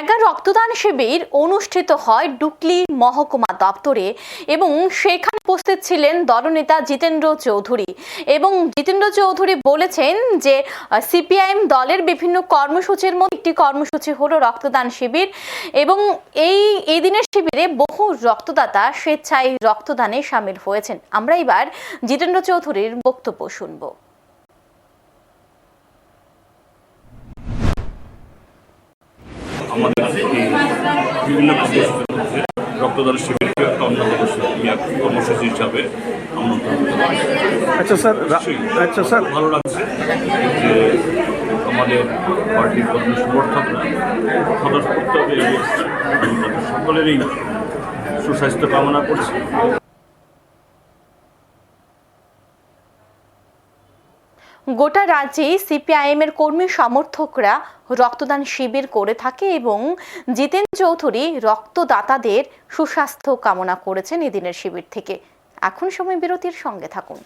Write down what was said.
Mega রক্তদান শিবির অনুষ্ঠিত হয় ডুকলি মহকুমা দপ্তরে এবং সেখানে উপস্থিত ছিলেন দলনেতা জিতেন্দ্র চৌধুরী। এবং জিতেন্দ্র চৌধুরী বলেছেন যে, সিপিআইএম দলের বিভিন্ন কর্মসূচির মধ্যে একটি কর্মসূচি হলো রক্তদান শিবির এবং এই এই দিনের শিবিরে বহু রক্তদাতা স্বেচ্ছায় রক্তদানে সামিল হয়েছেন। আমরা এবার জিতেন্দ্র চৌধুরীর বক্তব্য শুনব। আমাদের এই বিভিন্ন রক্তদান শিবিরকে একটা অন্যতম কর্মসূচি হিসাবে আমন্ত্রণ আচ্ছা স্যার আচ্ছা স্যার। ভালো লাগছে যে আমাদের পার্টির কর্মী সমর্থকরা এসছে। আমি তাদের সকলেরই সুস্বাস্থ্য কামনা করছি। গোটা রাজ্যে সিপিআইএম এর কর্মী সমর্থকরা রক্তদান শিবির করে থাকে এবং জিতেন চৌধুরী রক্তদাতাদের সুস্বাস্থ্য কামনা করেছেন এদিনের শিবির থেকে। এখন সময় বিরতির সঙ্গে থাকুন।